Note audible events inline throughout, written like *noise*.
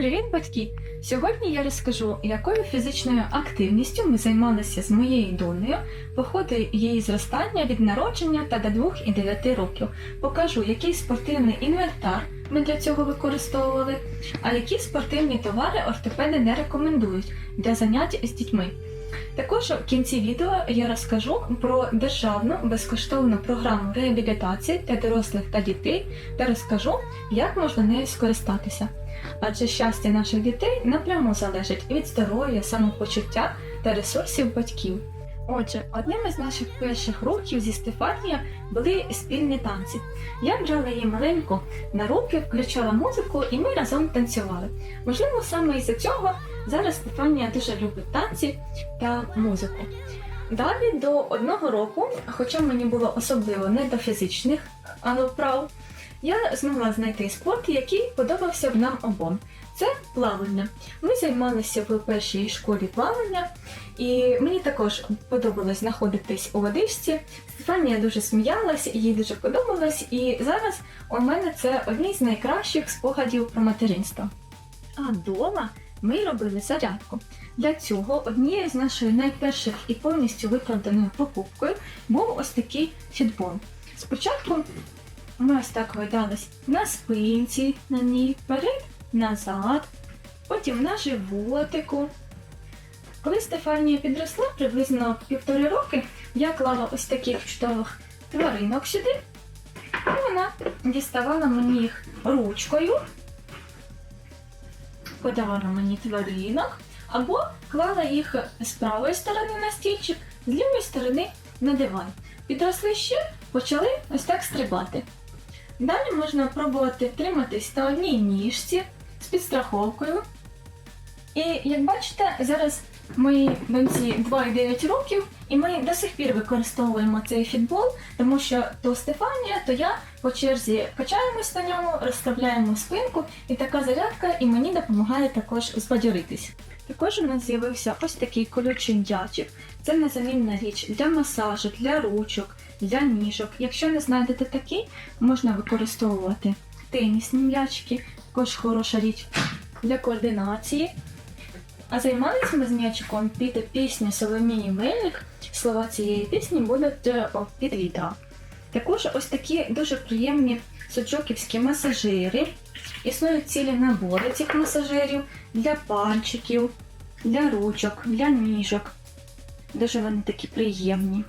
Привіт, батьки! Сьогодні я розкажу, якою фізичною активністю ми займалися з моєю донею по ходу її зростання від народження та до 2 і 9 років. Покажу, який спортивний інвентар ми для цього використовували, а які спортивні товари ортопеди не рекомендують для занять з дітьми. Також в кінці відео я розкажу про державну безкоштовну програму реабілітації для дорослих та дітей та розкажу, як можна нею скористатися. Адже щастя наших дітей напряму залежить від здоров'я, самопочуття та ресурсів батьків. Отже, одним із наших перших років зі Стефанія були спільні танці. Я брала її маленьку на руки, включала музику, і ми разом танцювали. Можливо, саме із-за цього зараз Стефанія дуже любить танці та музику. Далі до одного року, хоча мені було особливо не до фізичних вправ, я змогла знайти спорт, який подобався б нам обом. Це плавання. Ми займалися в першій школі плавання, і мені також подобалось знаходитись у водичці. Стефанія дуже сміялась, їй дуже подобалось, і зараз у мене це одні з найкращих спогадів про материнство. А вдома ми робили зарядку. Для цього однією з нашої найперших і повністю виправданою покупкою був ось такий фітбол. Спочатку ми ось так гойдались на спинці, на ній, вперед, назад, потім на животику. Коли Стефанія підросла приблизно півтори роки, я клала ось таких чудових тваринок сюди, і вона діставала мені їх ручкою, подавала мені тваринок, або клала їх з правої сторони на стільчик, з лівої сторони на диван. Підросли ще, почали ось так стрибати. Далі можна пробувати триматись на одній ніжці з підстраховкою. І як бачите, зараз моїй доньці 2,9 років, і ми до сих пір використовуємо цей фітбол, тому що то Стефанія, то я по черзі качаємось на ньому, розставляємо спинку, і така зарядка і мені допомагає також збадьоритись. Також у нас з'явився ось такий колючий м'ячик. Це незамінна річ для масажу, для ручок, для ніжок. Якщо не знайдете такий, можна використовувати тенісні м'ячики, також хороша річ для координації. А займалися ми з м'ячиком під пісню Соломії Мельник. Слова цієї пісні будуть е, під відео. Також ось такі дуже приємні сучоківські масажири. Існують цілі набори цих масажирів для пальчиків, для ручок, для ніжок. Дуже вони такі приємні.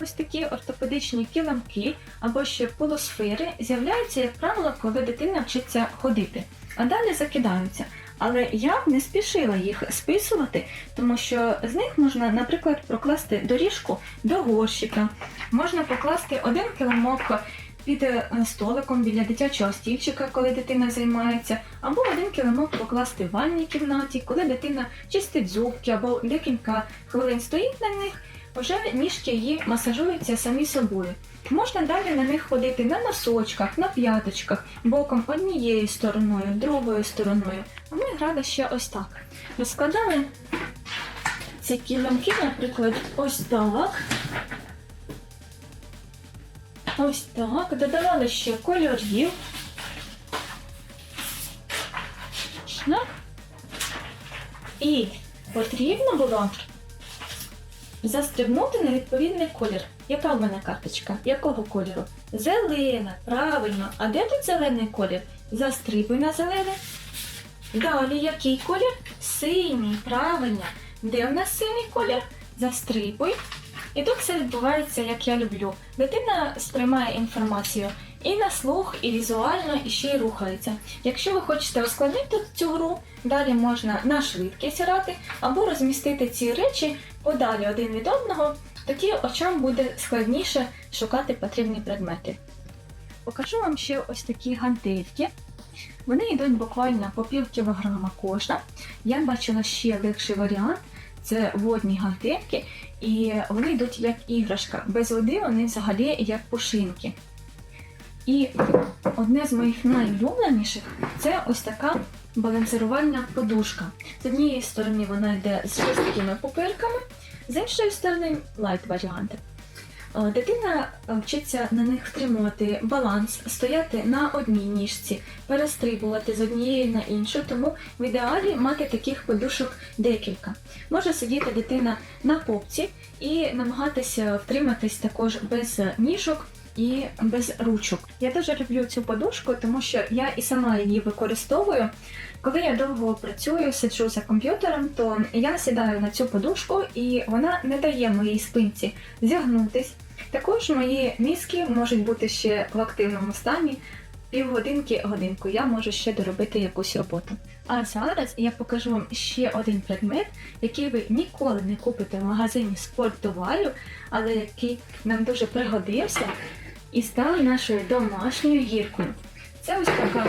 Ось такі ортопедичні килимки або ще полусфери з'являються, як правило, коли дитина вчиться ходити, а далі закидаються. Але я б не спішила їх списувати, тому що з них можна, наприклад, прокласти доріжку до горщика, можна покласти один килимок під е, столиком біля дитячого стільчика, коли дитина займається, або один килимок покласти в ванній кімнаті, коли дитина чистить зубки або декілька хвилин стоїть на них, вже ніжки її масажуються самі собою. Можна далі на них ходити на носочках, на п'яточках, боком однією стороною, другою стороною. А ми грали ще ось так. Розкладали ці килимки, наприклад, ось так. Ось так. Додавали ще кольорів. Так. І потрібно було застрибнути на відповідний колір. Яка в мене карточка? Якого кольору? Зелена, правильно. А де тут зелений колір? Застрибуй на зелене. Далі який колір? Синій, правильно. Де в нас синій колір? Застрибуй. І тут все відбувається, як я люблю. Дитина сприймає інформацію і на слух, і візуально, і ще й рухається. Якщо ви хочете ускладнити цю гру, далі можна на швидкість грати або розмістити ці речі подалі один від одного, тоді очам буде складніше шукати потрібні предмети. Покажу вам ще ось такі гантельки. Вони йдуть буквально по пів кілограма кожна. Я бачила ще легший варіант це водні гантельки, і вони йдуть як іграшка. Без води вони взагалі як пушинки. І одне з моїх найулюбленіших це ось така балансирувальна подушка. З однієї сторони вона йде з жорсткими пупирками, з іншої сторони лайт варіанти. Е, Дитина вчиться на них втримувати баланс, стояти на одній ніжці, перестрибувати з однієї на іншу, тому в ідеалі мати таких подушок декілька. Може сидіти дитина на попці і намагатися втриматись також без ніжок. І без ручок. Я дуже люблю цю подушку, тому що я і сама її використовую. Коли я довго працюю, сиджу за комп'ютером, то я сідаю на цю подушку, і вона не дає моїй спинці зігнутись. Також мої мізки можуть бути ще в активному стані. Півгодинки, годинку я можу ще доробити якусь роботу. А зараз я покажу вам ще один предмет, який ви ніколи не купите в магазині спортувалю, але який нам дуже пригодився і став нашою домашньою гіркою. Це ось така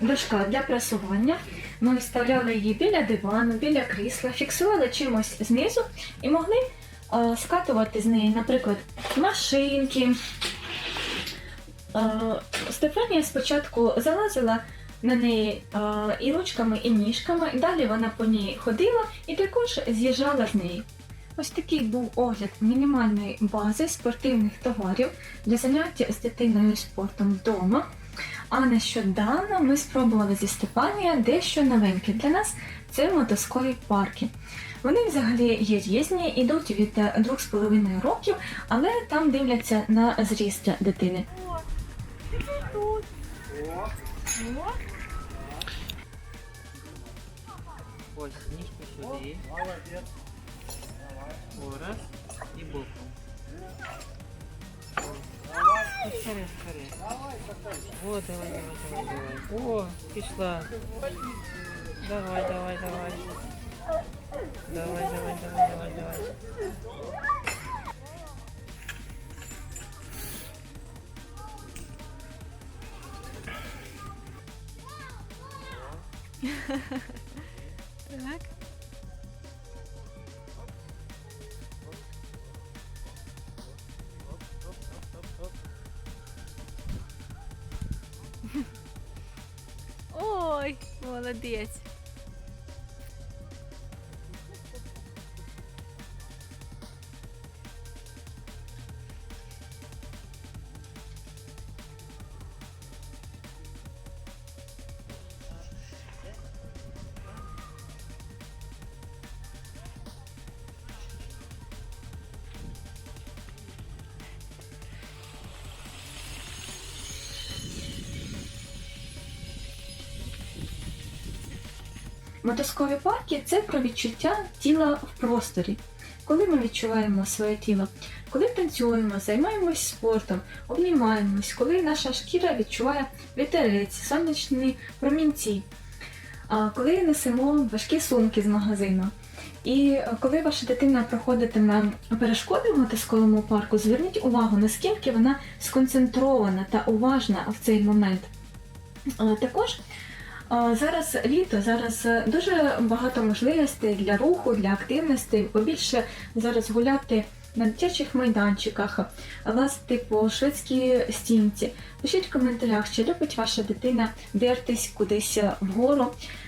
дошка для прасування. Ми вставляли її біля дивану, біля крісла, фіксували чимось знизу і могли е, скатувати з неї, наприклад, машинки. Е, Стефанія спочатку залазила на неї е, і ручками, і ніжками, і далі вона по ній ходила і також з'їжджала з неї. Ось такий був огляд мінімальної бази спортивних товарів для заняття з дитиною спортом вдома. А нещодавно ми спробували зі Стефанія дещо новеньке для нас це мотузкові парки. Вони взагалі є різні, ідуть від е, 2,5 років, але там дивляться на зріст дитини. Ось, ніжку сюди. О, раз і боком. Вперед, вперед. О, давай, давай, давай, давай. О, пішла. Давай, давай, давай. Давай, давай, давай, давай, давай. *laughs* Так. Молодець. Мотузкові парки це про відчуття тіла в просторі. Коли ми відчуваємо своє тіло, коли танцюємо, займаємось спортом, обнімаємось, коли наша шкіра відчуває вітерець, сонячні промінці, коли несемо важкі сумки з магазину. І коли ваша дитина проходитиме перешкоди в мотузковому парку, зверніть увагу, наскільки вона сконцентрована та уважна в цей момент. Також Зараз літо, зараз е, дуже багато можливостей для руху, для активності, побільше зараз гуляти на дитячих майданчиках, лазити по шведській стінці. Пишіть в коментарях, чи любить ваша дитина дертись кудись вгору.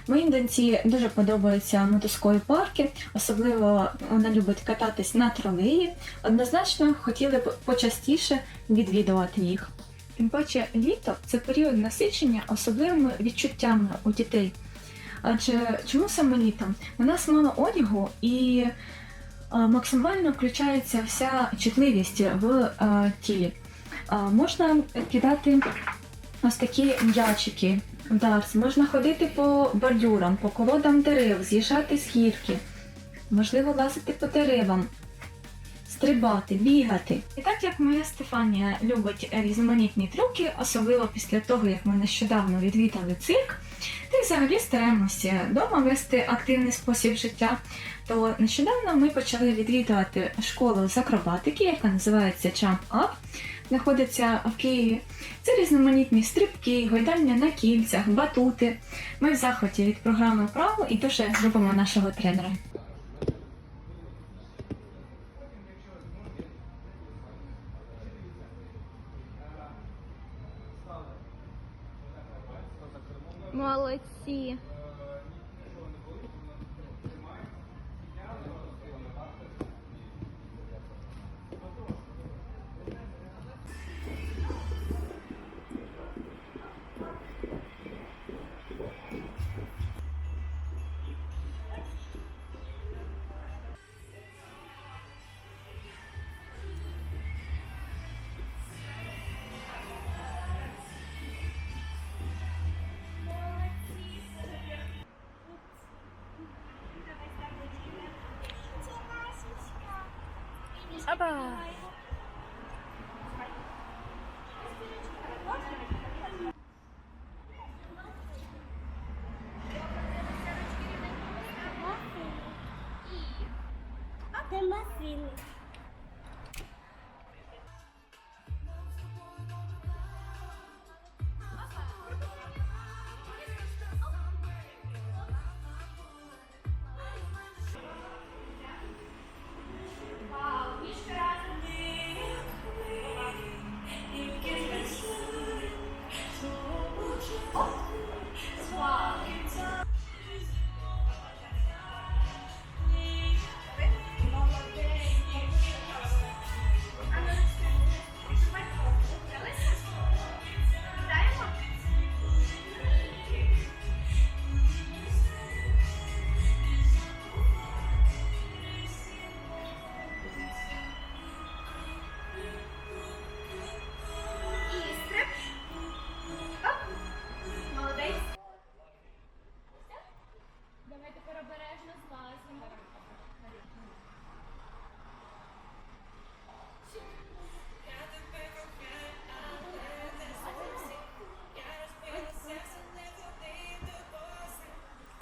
Моїй доньці дуже подобаються мотузкові парки, особливо вона любить кататись на тролеї. Однозначно хотіли б почастіше відвідувати їх. Тим паче літо це період насичення особливими відчуттями у дітей. Адже чому саме літом? У нас мало одягу і максимально включається вся чутливість в тілі. Можна кидати ось такі м'ячики в дартс, можна ходити по бордюрам, по колодам дерев, з'їжджати з гірки, можливо лазити по деревам стрибати, бігати. І так як моя Стефанія любить різноманітні трюки, особливо після того, як ми нещодавно відвідали цирк, та й взагалі стараємося вдома вести активний спосіб життя, то нещодавно ми почали відвідувати школу з акробатики, яка називається Jump Up. Знаходиться в Києві. Це різноманітні стрибки, гойдання на кільцях, батути. Ми в захваті від програми право і дуже любимо нашого тренера. see. Опа! Це мафіни. Молодець.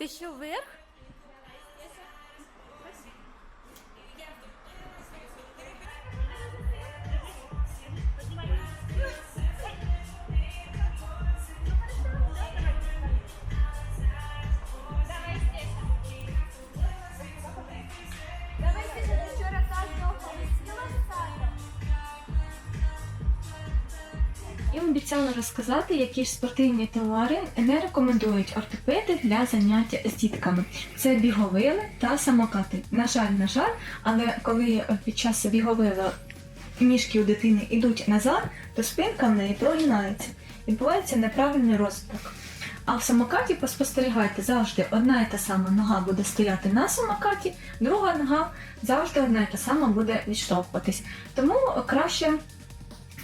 Ти що вверх? І обіцяла розказати, які ж спортивні товари не рекомендують ортопеди для заняття з дітками. Це біговили та самокати. На жаль, на жаль, але коли під час біговила ніжки у дитини йдуть назад, то спинка в неї прогинається. Відбувається неправильний розвиток. А в самокаті поспостерігайте завжди одна і та сама нога буде стояти на самокаті, друга нога завжди одна і та сама буде відштовхуватись. Тому краще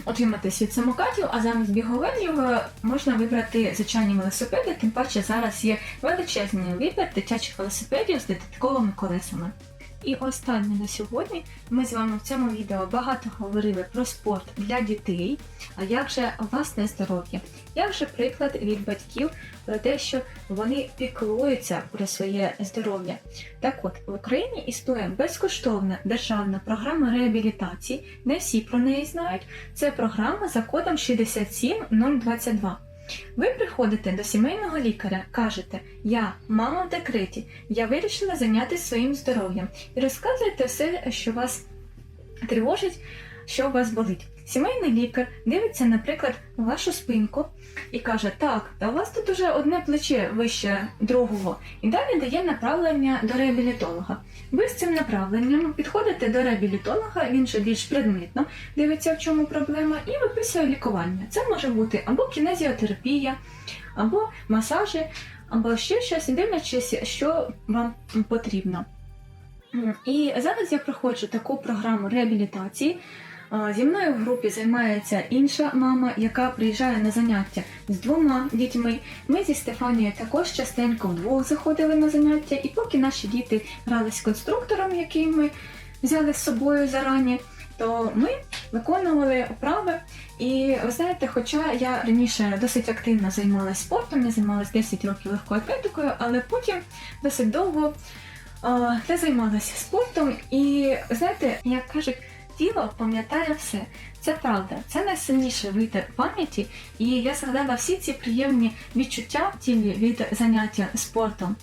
отриматись від самокатів, а замість біговелів е, можна вибрати звичайні велосипеди, тим паче зараз є величезний вибір дитячих велосипедів з додатковими колесами. І останнє на сьогодні ми з вами в цьому відео багато говорили про спорт для дітей, а як же власне здоров'я. Як же приклад від батьків про те, що вони піклуються про своє здоров'я. Так от, в Україні існує безкоштовна державна програма реабілітації, не всі про неї знають. Це програма за кодом 67022. Ви приходите до сімейного лікаря, кажете, я мама в декреті, я вирішила зайнятися своїм здоров'ям і розказуєте все, що вас тривожить, що вас болить. Сімейний лікар дивиться, наприклад, вашу спинку і каже: Так, та у вас тут уже одне плече вище другого, і далі дає направлення до реабілітолога. Ви з цим направленням підходите до реабілітолога, він же більш предметно дивиться, в чому проблема, і виписує лікування. Це може бути або кінезіотерапія, або масажі, або ще щось, дивлячись, що вам потрібно. І зараз я проходжу таку програму реабілітації. Зі мною в групі займається інша мама, яка приїжджає на заняття з двома дітьми. Ми зі Стефанією також частенько вдвох заходили на заняття, і поки наші діти грали з конструктором, який ми взяли з собою зарані, то ми виконували вправи. І ви знаєте, хоча я раніше досить активно займалася спортом, я займалася 10 років легкою атлетикою, але потім досить довго не займалася спортом. І знаєте, як кажуть, тіло пам'ятає все. Це правда, це найсильніший вид пам'яті, і я згадала всі ці приємні відчуття в тілі від заняття спортом.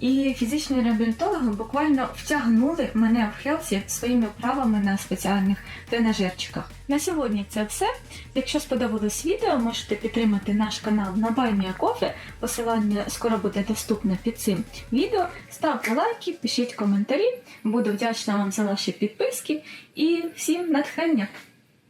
І фізичні реабілітологи буквально втягнули мене в Хелсі своїми вправами на спеціальних тренажерчиках. На сьогодні це все. Якщо сподобалось відео, можете підтримати наш канал на Кофе. Посилання скоро буде доступне під цим відео. Ставте лайки, пишіть коментарі. Буду вдячна вам за ваші підписки і всім натхнення!